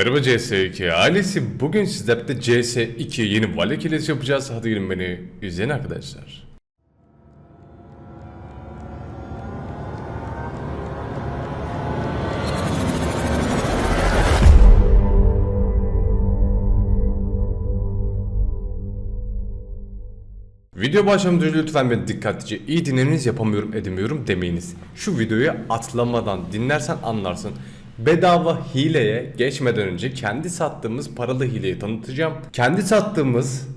Merhaba CS2 ailesi. Bugün sizlerle de CS2 yeni vale kilesi yapacağız. Hadi gelin beni izleyin arkadaşlar. Video başlamadan önce lütfen beni dikkatlice iyi dinlemeniz yapamıyorum edemiyorum demeyiniz. Şu videoyu atlamadan dinlersen anlarsın. Bedava hileye geçmeden önce kendi sattığımız paralı hileyi tanıtacağım. Kendi sattığımız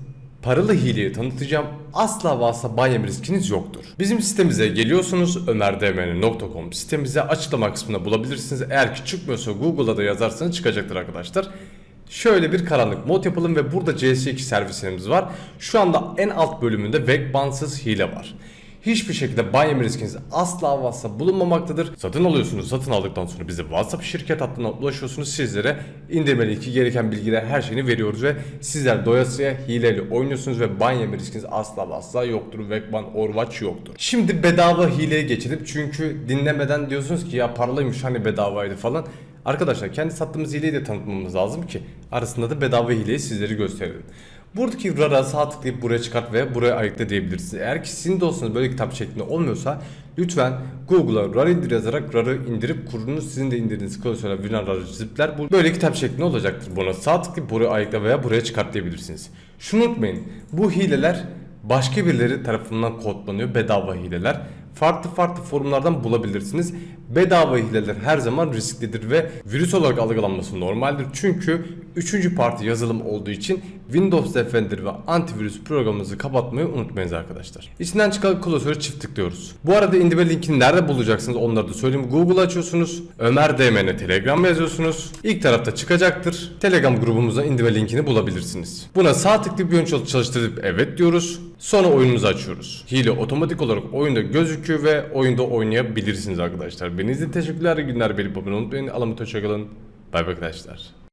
paralı hileyi tanıtacağım. Asla ve asla ban yeme riskiniz yoktur. Bizim sitemize geliyorsunuz ömerdmn.com sitemize açıklama kısmında bulabilirsiniz. Eğer ki çıkmıyorsa Google'a da yazarsanız çıkacaktır arkadaşlar. Şöyle bir karanlık mod yapalım ve burada CS2 servislerimiz var. Şu anda en alt bölümünde webbansız hile var. Hiçbir şekilde ban yeme riskiniz asla asla bulunmamaktadır. Satın alıyorsunuz. Satın aldıktan sonra bize WhatsApp şirket hattına ulaşıyorsunuz. Sizlere indirmeli iki gereken bilgiler her şeyini veriyoruz ve sizler doyasıya hileyle oynuyorsunuz ve ban yeme riskiniz asla asla yoktur. Webban Overwatch yoktur. Şimdi bedava hileye geçelim. Çünkü dinlemeden diyorsunuz ki ya paralıymış hani bedavaydı falan. Arkadaşlar kendi sattığımız hileyi de tanıtmamız lazım ki arasında da bedava hileyi sizlere gösterelim. Buradaki RAR'a sağ tıklayıp buraya çıkart ve buraya ayıkla diyebilirsiniz. Eğer ki sizin dosyanız böyle kitap şeklinde olmuyorsa lütfen Google'a RAR indir yazarak RAR'ı indirip kurunuz. Sizin de indirdiğiniz klasörler Vilan RAR zipler böyle kitap şeklinde olacaktır. Buna sağ tıklayıp buraya ayıkla veya buraya çıkart diyebilirsiniz. Şunu unutmayın bu hileler başka birileri tarafından kodlanıyor bedava hileler farklı farklı forumlardan bulabilirsiniz. Bedava hileler her zaman risklidir ve virüs olarak algılanması normaldir. Çünkü 3. parti yazılım olduğu için Windows Defender ve antivirüs programımızı kapatmayı unutmayınız arkadaşlar. İçinden çıkan klasöre çift tıklıyoruz. Bu arada indirme linkini nerede bulacaksınız onları da söyleyeyim. Google açıyorsunuz. Ömer DM'ne Telegram yazıyorsunuz. İlk tarafta çıkacaktır. Telegram grubumuza indirme linkini bulabilirsiniz. Buna sağ tıklayıp ön çalıştırıp evet diyoruz. Sonra oyunumuzu açıyoruz. Hile otomatik olarak oyunda gözüküyor ve oyunda oynayabilirsiniz arkadaşlar. Beni izlediğiniz teşekkürler. Günler. Beni abone unutmayın. Alamet hoşçakalın. Bay bay arkadaşlar.